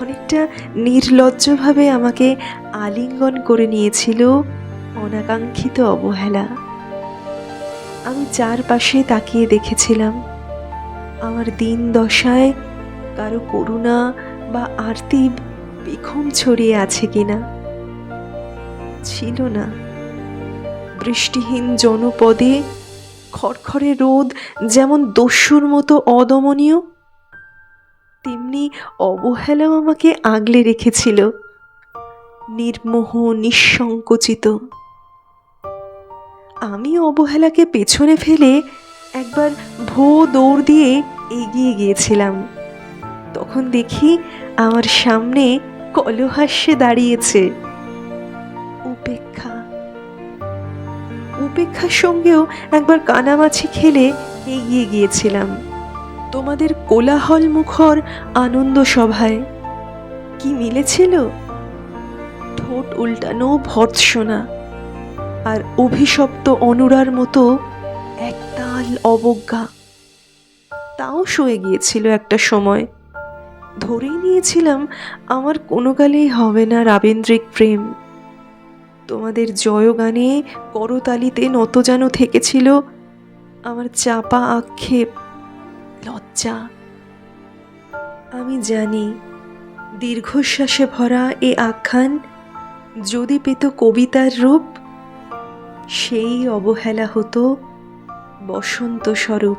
অনেকটা নির্লজ্জভাবে আমাকে আলিঙ্গন করে নিয়েছিল অনাকাঙ্ক্ষিত অবহেলা। আমি চারপাশে তাকিয়ে দেখেছিলাম। আমার দিন দশায় কারও করুণা বা আর্তিব পেখম ছড়িয়ে আছে কিনা ছিল না। বৃষ্টিহীন জনপদে খড়খড়ে রোদ যেমন দস্যুর মতো অদমনীয় তেমনি অবহেলাও আমাকে আগলে রেখেছিল। নির্মোহ, নিঃসংকোচিত। আমি অবহেলাকে পেছনে ফেলে একবার ভো দৌড় দিয়ে এগিয়ে গিয়েছিলাম। তখন দেখি আমার সামনে কলহাস্যে দাঁড়িয়েছে। উপেক্ষা। উপেক্ষার সঙ্গেও একবার কানামাছি খেলে এগিয়ে গিয়েছিলাম। তোমাদের কোলাহল মুখর আনন্দ সভায় কি মিলেছিল? ঠোঁট উল্টানো ভর্ৎসনা আর অভিশপ্ত অনুরার মতো একতাল অবজ্ঞা। তাও সয়ে গিয়েছিল একটা সময়। ধরেই নিয়েছিলাম, আমার কোনো কালেই হবে না রাবেন্দ্রিক প্রেম। তোমাদের জয়গানে করতালিতে নত যেন থেকেছিল, আমার চাপা আক্ষেপ লজ্জা। আমি জানি দীর্ঘশ্বাসে ভরা এ আখ্যান যদি পেত কবিতার রূপ, সেই অবহেলা হতো বসন্ত স্বরূপ।